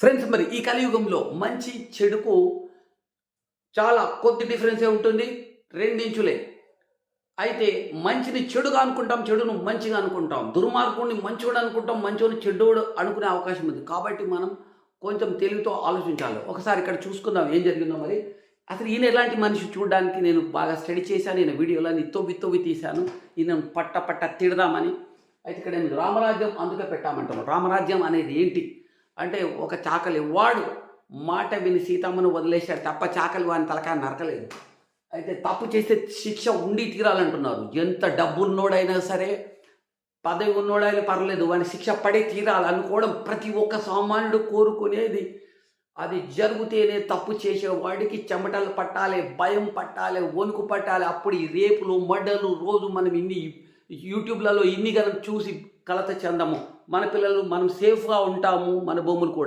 Friends మరి ఈ కలియుగంలో మంచి చెడుకు చాలా కొద్ది డిఫరెన్సే ఉంటుంది. రెండించులే. అయితే మంచిని చెడుగా అనుకుంటాం చెడును మంచిగా అనుకుంటాం. దుర్మార్గుడిని మంచోడు అనుకుంటాం మంచోని చెడ్డోడు అనుకునే అవకాశం ఉంది. కాబట్టి మనం కొంచెం తెలివితో ఆలోచించాలి. ఒకసారి ఇక్కడ చూసుకుందాం ఏం జరిగిందో మరి. అసలు ఈయన ఎలాంటి మనిషి చూడడానికి నేను బాగా స్టడీ చేశాను ఈయన వీడియోలో తొవ్వి తొవ్వి తీశాను. ఈయన పట్ట పట్ట తిడదామని. అయితే ఇక్కడ నేను రామరాజ్యం అందుకే పెట్టామంటాను రామరాజ్యం అనేది ఏంటి? అంటే ఒక చాకలి వాడు మాట విని సీతమ్మను వదిలేశాడు తప్ప చాకలి వాని తలకాయ నరకలేదు. అయితే తప్పు చేస్తే శిక్ష ఉండి తీరాలంటున్నారు. ఎంత డబ్బు ఉన్నోడైనా సరే పదవి ఉన్నోడైనా పర్లేదు వాని శిక్ష పడే తీరాలనుకోవడం ప్రతి ఒక్క సామాన్యుడు కోరుకునేది. అది జరిగితేనే తప్పు చేసే వాడికి చెమటలు పట్టాలి భయం పట్టాలి వణుకు పట్టాలి. అప్పుడు ఈ రేపులు మడలు రోజు మనం ఇన్ని యూట్యూబ్లలో ఇన్ని కనుక చూసి కలత చెందము. మన పిల్లలు మనం సేఫ్గా ఉంటాము మన భూములు కూడా.